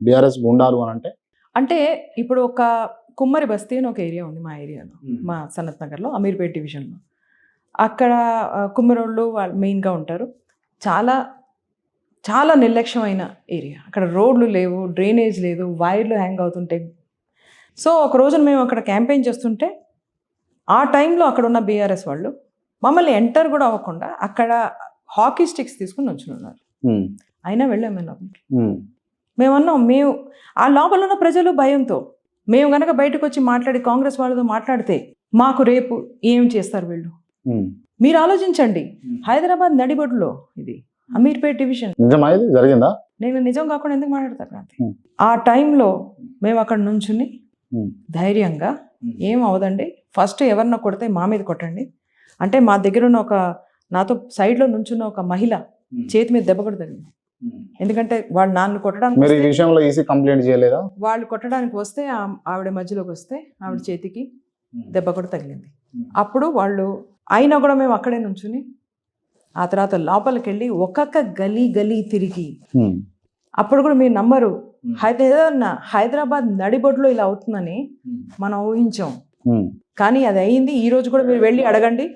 BRS గుండాలు అని అంటే? అంటే ఇప్పుడు ఒక కుమ్మరి బస్తీ అని ఒక ఏరియా ఉంది మా ఏరియాలో మా సనత్ నగర్లో అమీర్పేట్ డివిజన్లో. అక్కడ కుమ్మరోళ్ళు వాళ్ళు మెయిన్గా ఉంటారు. చాలా చాలా నిర్లక్ష్యమైన ఏరియా. అక్కడ రోడ్లు లేవు డ్రైనేజ్ లేదు వైర్లు హ్యాంగ్ అవుతుంటాయి సో ఒక రోజున మేము అక్కడ క్యాంపెయిన్ చేస్తుంటే ఆ టైంలో అక్కడ ఉన్న బీఆర్ఎస్ వాళ్ళు మమ్మల్ని ఎంటర్ కూడా అవ్వకుండా అక్కడ హాకీ స్టిక్స్ తీసుకుని ఉన్నారు. ఉమ్, అయినా వెళ్ళాం మేము లోపలికి. మేమన్నాం మేము ఆ లోపల ఉన్న ప్రజలు భయంతో మేము గనక బయటకు వచ్చి మాట్లాడి కాంగ్రెస్ వాళ్ళతో మాట్లాడితే మాకు రేపు ఏం చేస్తారు వీళ్ళు. మీరు ఆలోచించండి. హైదరాబాద్ నడిబొడ్డులో ఇది అమీర్పేట్ డివిజన్. నిజమా ఇది? జరిగిందా? నేను నిజం కాకుండా ఎందుకు మాట్లాడతా క్రాంతి Hmm. ఆ టైంలో మేము అక్కడ నుంచుని. ధైర్యంగా. ఏం అవదండి. ఫస్ట్ ఎవరినో కొడితే మా మీద కొట్టండి. అంటే మా దగ్గర ఉన్న ఒక నాతో సైడ్లో నుంచున్న ఒక మహిళ చేతి మీద దెబ్బ కూడా తగిలింది ఎందుకంటే వాళ్ళు నాన్ను కొట్టడానికి మీరు ఈ వస్తే- విషయంలో ఈసీ కంప్లైంట్ చేయలేదా? వాళ్ళు కొట్టడానికి వస్తే ఆ- ఆవిడ మధ్యలోకి వస్తే ఆవిడ చేతికి దెబ్బ కూడా తగిలింది. Hmm. అప్పుడు వాళ్ళు అయినా కూడా మేము అక్కడే నుంచుని ఆ తర్వాత లోపలికి వెళ్ళి ఒక్కొక్క గలీ గలీ తిరిగి అప్పుడు కూడా మీరు నమ్మరు. Hmm. హైదరాబాద్ హైదరాబాద్ నడిబొడ్లో ఇలా అవుతుందని మనం ఊహించాం. కానీ అది అయింది. ఈ రోజు కూడా మీరు వెళ్ళి అడగండి.